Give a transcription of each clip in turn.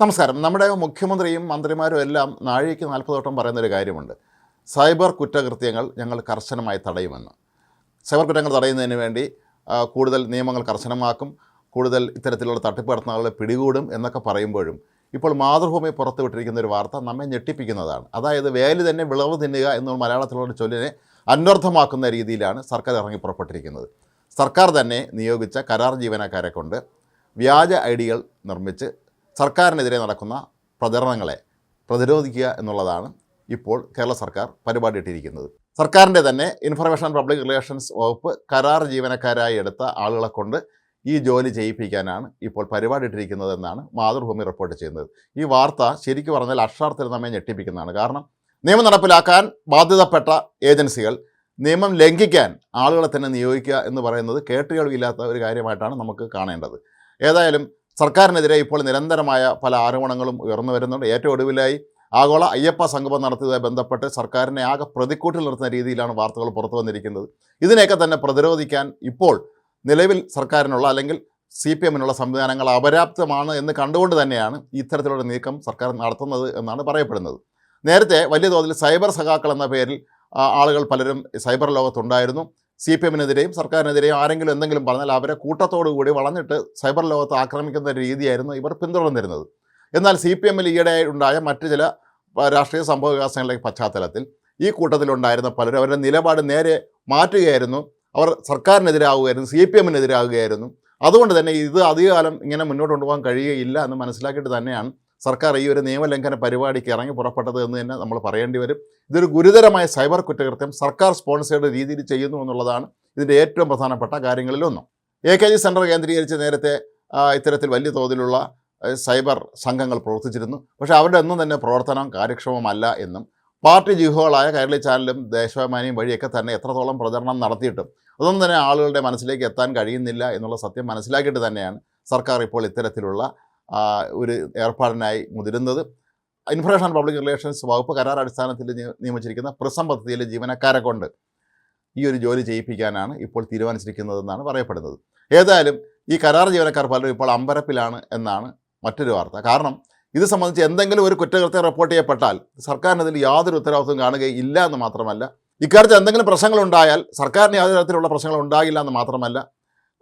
നമസ്കാരം. നമ്മുടെ മുഖ്യമന്ത്രിയും മന്ത്രിമാരും എല്ലാം നാഴികയ്ക്ക് നാൽപ്പത് വട്ടം പറയുന്നൊരു കാര്യമുണ്ട്. സൈബർ കുറ്റകൃത്യങ്ങൾ ഞങ്ങൾ കർശനമായി തടയുമെന്ന്. സൈബർ കുറ്റങ്ങൾ തടയുന്നതിന് വേണ്ടി കൂടുതൽ നിയമങ്ങൾ കർശനമാക്കും കൂടുതൽ ഇത്തരത്തിലുള്ള തട്ടിപ്പ് നടത്തുന്ന പിടികൂടും എന്നൊക്കെ പറയുമ്പോഴും ഇപ്പോൾ മാതൃഭൂമി പുറത്തുവിട്ടിരിക്കുന്ന ഒരു വാർത്ത നമ്മെ ഞെട്ടിപ്പിക്കുന്നതാണ്. അതായത് വേലി തന്നെ വിളവ് തിന്നുക എന്നുള്ള മലയാളത്തിലുള്ള ചൊല്ലിനെ അന്വർത്ഥമാക്കുന്ന രീതിയിലാണ് സർക്കാർ ഇറങ്ങി പുറപ്പെട്ടിരിക്കുന്നത്. സർക്കാർ തന്നെ നിയോഗിച്ച കരാർ ജീവനക്കാരെ കൊണ്ട് വ്യാജ ഐ ഡികൾ നിർമ്മിച്ച് സർക്കാരിനെതിരെ നടക്കുന്ന പ്രചരണങ്ങളെ പ്രതിരോധിക്കുക എന്നുള്ളതാണ് ഇപ്പോൾ കേരള സർക്കാർ പരിപാടിയിട്ടിരിക്കുന്നത് സർക്കാരിന്റെ തന്നെ ഇൻഫർമേഷൻ പബ്ലിക് റിലേഷൻസ് വകുപ്പ് കരാർ ജീവനക്കാരായി എടുത്ത ആളുകളെ കൊണ്ട് ഈ ജോലി ചെയ്യിപ്പിക്കാനാണ് ഇപ്പോൾ പരിപാടിയിട്ടിരിക്കുന്നതെന്നാണ് മാതൃഭൂമി റിപ്പോർട്ട് ചെയ്യുന്നത്. ഈ വാർത്ത ശരിക്കും പറഞ്ഞാൽ അക്ഷരാർത്ഥത്തിൽ നമ്മെ ഞെട്ടിപ്പിക്കുന്നതാണ്. കാരണം നിയമം നടപ്പിലാക്കാൻ ബാധ്യതപ്പെട്ട ഏജൻസികൾ നിയമം ലംഘിക്കാൻ ആളുകളെ തന്നെ നിയോഗിക്കുക എന്ന് പറയുന്നത് കേട്ടുകളില്ലാത്ത ഒരു കാര്യമായിട്ടാണ് നമുക്ക് കാണേണ്ടത്. ഏതായാലും സർക്കാരിനെതിരെ ഇപ്പോൾ നിരന്തരമായ പല ആരോപണങ്ങളും ഉയർന്നു വരുന്നുണ്ട്. ഏറ്റവും ഒടുവിലായി ആഗോള അയ്യപ്പ സംഗമം നടത്തിയതുമായി ബന്ധപ്പെട്ട് സർക്കാരിനെ ആകെ പ്രതിക്കൂട്ടിൽ നിർത്തുന്ന രീതിയിലാണ് വാർത്തകൾ പുറത്തു വന്നിരിക്കുന്നത്. ഇതിനെയൊക്കെ തന്നെ പ്രതിരോധിക്കാൻ ഇപ്പോൾ നിലവിൽ സർക്കാരിനുള്ള അല്ലെങ്കിൽ സി പി എമ്മിനുള്ള സംവിധാനങ്ങൾ അപര്യാപ്തമാണ് എന്ന് കണ്ടുകൊണ്ട് തന്നെയാണ് ഇത്തരത്തിലുള്ള നീക്കം സർക്കാർ നടത്തുന്നത് എന്നാണ് പറയപ്പെടുന്നത്. നേരത്തെ വലിയ തോതിൽ സൈബർ സഖാക്കൾ എന്ന പേരിൽ ആളുകൾ പലരും സൈബർ ലോകത്തുണ്ടായിരുന്നു. സി പി എമ്മിനെതിരെയും സർക്കാരിനെതിരെയും ആരെങ്കിലും എന്തെങ്കിലും പറഞ്ഞാൽ അവരെ കൂട്ടത്തോടു കൂടി വളഞ്ഞിട്ട് സൈബർ ലോകത്ത് ആക്രമിക്കുന്ന രീതിയായിരുന്നു ഇവർ പിന്തുടർന്നിരുന്നത്. എന്നാൽ സി പി എമ്മിൽ ഈയിടെ ഉണ്ടായ മറ്റ് ചില രാഷ്ട്രീയ സംഭവ വികാസങ്ങളുടെ പശ്ചാത്തലത്തിൽ ഈ കൂട്ടത്തിലുണ്ടായിരുന്ന പലരും അവരുടെ നിലപാട് നേരെ മാറ്റുകയായിരുന്നു. അവർ സർക്കാരിനെതിരാകുകയായിരുന്നു സി പി എമ്മിനെതിരാകുകയായിരുന്നു അതുകൊണ്ട് തന്നെ ഇത് അധികകാലം ഇങ്ങനെ മുന്നോട്ട് കൊണ്ടുപോകാൻ കഴിയുകയില്ല എന്ന് മനസ്സിലാക്കിയിട്ട് തന്നെയാണ് സർക്കാർ ഈ ഒരു നിയമലംഘന പരിപാടിക്ക് ഇറങ്ങി പുറപ്പെട്ടത് എന്ന് തന്നെ നമ്മൾ പറയേണ്ടി വരും. ഇതൊരു ഗുരുതരമായ സൈബർ കുറ്റകൃത്യം സർക്കാർ സ്പോൺസേഡ് രീതിയിൽ ചെയ്യുന്നു എന്നുള്ളതാണ് ഇതിന്റെ ഏറ്റവും പ്രധാനപ്പെട്ട കാര്യങ്ങളിലൊന്നും എ കെ ജി സെന്റർ കേന്ദ്രീകരിച്ച് നേരത്തെ ഇത്തരത്തിൽ വലിയ തോതിലുള്ള സൈബർ സംഘങ്ങൾ പ്രവർത്തിച്ചിരുന്നു. പക്ഷേ അവരുടെ ഒന്നും തന്നെ പ്രവർത്തനം കാര്യക്ഷമമല്ല എന്നും പാർട്ടി ജിഹുകളായ കൈരളി ചാനലും ദേശാഭിമാനിയും വഴിയൊക്കെ തന്നെ എത്രത്തോളം പ്രചരണം നടത്തിയിട്ടും അതൊന്നും തന്നെ ആളുകളുടെ മനസ്സിലേക്ക് എത്താൻ കഴിയുന്നില്ല എന്നുള്ള സത്യം മനസ്സിലാക്കിയിട്ട് തന്നെയാണ് സർക്കാർ ഇപ്പോൾ ഇത്തരത്തിലുള്ള ഒരു ഏർപ്പാടിനായി മുതിരുന്നത്. ഇൻഫർമേഷൻ ആൻഡ് പബ്ലിക് റിലേഷൻസ് വകുപ്പ് കരാർ അടിസ്ഥാനത്തിൽ നിയമിച്ചിരിക്കുന്ന പ്രസം പദ്ധതിയിലെ ജീവനക്കാരെ കൊണ്ട് ഈ ഒരു ജോലി ചെയ്യിപ്പിക്കാനാണ് ഇപ്പോൾ തീരുമാനിച്ചിരിക്കുന്നതെന്നാണ് പറയപ്പെടുന്നത്. ഏതായാലും ഈ കരാർ ജീവനക്കാർ പലരും ഇപ്പോൾ അമ്പരപ്പിലാണ് എന്നാണ് മറ്റൊരു വാർത്ത. കാരണം ഇത് സംബന്ധിച്ച് എന്തെങ്കിലും ഒരു കുറ്റകൃത്യം റിപ്പോർട്ട് ചെയ്യപ്പെട്ടാൽ സർക്കാരിന് ഇതിൽ യാതൊരു ഉത്തരവാദിത്വം കാണുകയില്ല എന്ന് മാത്രമല്ല ഇക്കാര്യത്തിൽ എന്തെങ്കിലും പ്രശ്നങ്ങളുണ്ടായാൽ സർക്കാരിന് യാതൊരു തരത്തിലുള്ള പ്രശ്നങ്ങൾ ഉണ്ടാകില്ല എന്ന് മാത്രമല്ല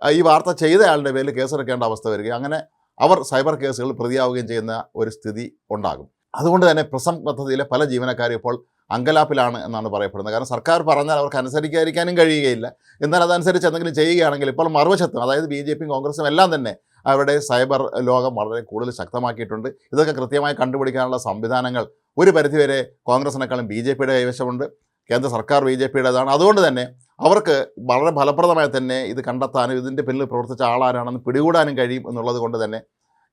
ഈ വാർത്ത ചെയ്തയാളുടെ പേരിൽ കേസെടുക്കേണ്ട അവസ്ഥ വരികയും അങ്ങനെ അവർ സൈബർ കേസുകൾ പ്രതിയാവുകയും ചെയ്യുന്ന ഒരു സ്ഥിതി ഉണ്ടാകും. അതുകൊണ്ട് തന്നെ പ്രസം പദ്ധതിയിലെ പല ജീവനക്കാരും ഇപ്പോൾ അങ്കലാപ്പിലാണ് എന്നാണ് പറയപ്പെടുന്നത്. കാരണം സർക്കാർ പറഞ്ഞാൽ അവർക്ക് അനുസരിക്കാതിരിക്കാനും കഴിയുകയില്ല. എന്നാൽ അതനുസരിച്ച് എന്തെങ്കിലും ചെയ്യുകയാണെങ്കിൽ ഇപ്പോൾ മറുവശത്തും അതായത് ബി ജെ പിയും കോൺഗ്രസും എല്ലാം തന്നെ അവിടെ സൈബർ ലോകം വളരെ കൂടുതൽ ശക്തമാക്കിയിട്ടുണ്ട്. ഇതൊക്കെ കൃത്യമായി കണ്ടുപിടിക്കാനുള്ള സംവിധാനങ്ങൾ ഒരു പരിധിവരെ കോൺഗ്രസിനേക്കാളും ബി ജെ പിയുടെ കൈവശമുണ്ട്. കേന്ദ്ര സർക്കാർ ബി ജെ പിയുടേതാണ്. അതുകൊണ്ട് തന്നെ അവർക്ക് വളരെ ഫലപ്രദമായി തന്നെ ഇത് കണ്ടെത്താനും ഇതിന്റെ പിന്നിൽ പ്രവർത്തിച്ച ആളാരാണെന്ന് പിടികൂടാനും കഴിയും എന്നുള്ളത് കൊണ്ട് തന്നെ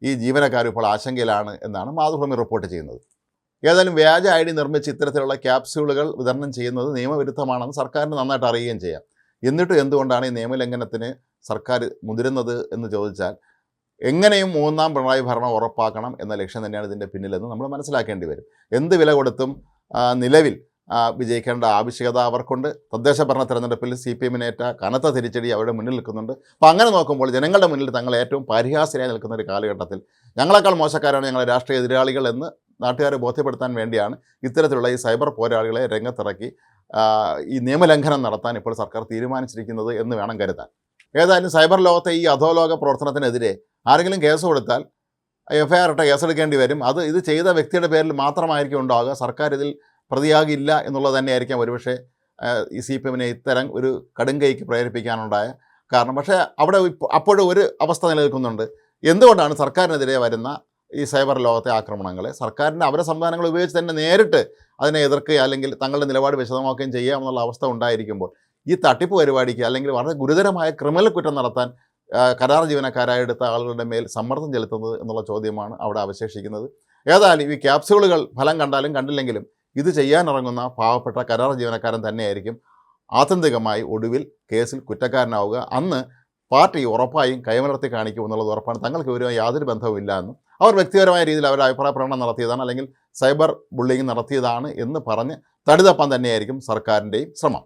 ഈ ജീവനക്കാർ ഇപ്പോൾ ആശങ്കയിലാണ് എന്നാണ് മാതൃഭൂമി റിപ്പോർട്ട് ചെയ്യുന്നത്. ഏതായാലും വ്യാജ ഐ ഡി നിർമ്മിച്ച് ഇത്തരത്തിലുള്ള ക്യാപ്സ്യൂളുകൾ വിതരണം ചെയ്യുന്നത് നിയമവിരുദ്ധമാണെന്ന് സർക്കാരിന് നന്നായിട്ട് അറിയുകയും ചെയ്യാം. എന്നിട്ടും എന്തുകൊണ്ടാണ് ഈ നിയമലംഘനത്തിന് സർക്കാർ മുതിരുന്നത് എന്ന് ചോദിച്ചാൽ എങ്ങനെയും മൂന്നാം പിണറായി ഭരണം ഉറപ്പാക്കണം എന്ന ലക്ഷ്യം തന്നെയാണ് ഇതിന്റെ പിന്നിലെന്ന് നമ്മൾ മനസ്സിലാക്കേണ്ടി വരും. എന്ത് വില കൊടുത്തും നിലവിൽ വിജയിക്കേണ്ട ആവശ്യകത അവർക്കുണ്ട്. തദ്ദേശ ഭരണ തെരഞ്ഞെടുപ്പിൽ സി പി എമ്മിനേറ്റ കനത്ത തിരിച്ചടി അവരുടെ മുന്നിൽ നിൽക്കുന്നുണ്ട്. അപ്പോൾ അങ്ങനെ നോക്കുമ്പോൾ ജനങ്ങളുടെ മുന്നിൽ തങ്ങൾ ഏറ്റവും പരിഹാസ്യരായി നിൽക്കുന്ന ഒരു കാലഘട്ടത്തിൽ ഞങ്ങളെക്കാൾ മോശക്കാരാണ് ഞങ്ങളെ രാഷ്ട്രീയ എതിരാളികൾ എന്ന് നാട്ടുകാരെ ബോധ്യപ്പെടുത്താൻ വേണ്ടിയാണ് ഇത്തരത്തിലുള്ള ഈ സൈബർ പോരാളികളെ രംഗത്തിറക്കി ഈ നിയമലംഘനം നടത്താൻ ഇപ്പോൾ സർക്കാർ തീരുമാനിച്ചിരിക്കുന്നത് എന്ന് വേണം കരുതാൻ. ഏതായാലും സൈബർ ലോകത്തെ ഈ അധോലോക പ്രവർത്തനത്തിനെതിരെ ആരെങ്കിലും കേസ് കൊടുത്താൽ എഫ് ഐ ആർ ഇട്ട കേസെടുക്കേണ്ടി വരും. അത് ഇത് ചെയ്ത വ്യക്തിയുടെ പേരിൽ മാത്രമായിരിക്കും ഉണ്ടാവുക. സർക്കാർ ഇതിൽ പ്രതിയാകില്ല എന്നുള്ളത് തന്നെയായിരിക്കാം ഒരുപക്ഷെ ഈ സി പി എമ്മിനെ ഇത്തരം ഒരു കടുങ്കൈക്ക് പ്രേരിപ്പിക്കാനുണ്ടായ കാരണം. പക്ഷേ അവിടെ അപ്പോഴും ഒരു അവസ്ഥ നിലനിൽക്കുന്നുണ്ട്. എന്തുകൊണ്ടാണ് സർക്കാരിനെതിരെ വരുന്ന ഈ സൈബർ ലോകത്തെ ആക്രമണങ്ങളെ സർക്കാരിന്റെ അവരെ സംവിധാനങ്ങൾ ഉപയോഗിച്ച് തന്നെ നേരിട്ട് അതിനെ എതിർക്കുക അല്ലെങ്കിൽ തങ്ങളുടെ നിലപാട് വിശദമാക്കുകയും ചെയ്യാമെന്നുള്ള അവസ്ഥ ഉണ്ടായിരിക്കുമ്പോൾ ഈ തട്ടിപ്പ് പരിപാടിക്ക് അല്ലെങ്കിൽ വളരെ ഗുരുതരമായ ക്രിമിനൽ കുറ്റം നടത്താൻ കരാർ ജീവനക്കാരായെടുത്ത ആളുകളുടെ മേൽ സമ്മർദ്ദം ചെലുത്തുന്നത് എന്നുള്ള ചോദ്യമാണ് അവിടെ അവശേഷിക്കുന്നത്. ഏതായാലും ഈ ക്യാപ്സ്യൂളുകൾ ഫലം കണ്ടാലും കണ്ടില്ലെങ്കിലും ഇത് ചെയ്യാനിറങ്ങുന്ന പാവപ്പെട്ട കരാർ ജീവനക്കാരൻ തന്നെയായിരിക്കും ആത്യന്തികമായി ഒടുവിൽ കേസിൽ കുറ്റക്കാരനാവുക. അന്ന് പാർട്ടി ഉറപ്പായും കൈമലർത്തി കാണിക്കും എന്നുള്ളത് ഉറപ്പാണ്. തങ്ങൾക്ക് ഇവരുമായി യാതൊരു ബന്ധവുമില്ല എന്നും അവർ വ്യക്തിപരമായ രീതിയിൽ അവർ അഭിപ്രായ പ്രകടനം നടത്തിയതാണ് അല്ലെങ്കിൽ സൈബർ ബുള്ളിങ് നടത്തിയതാണ് എന്ന് പറഞ്ഞ് തടിതപ്പാൻ തന്നെയായിരിക്കും സർക്കാരിന്റെയും ശ്രമം.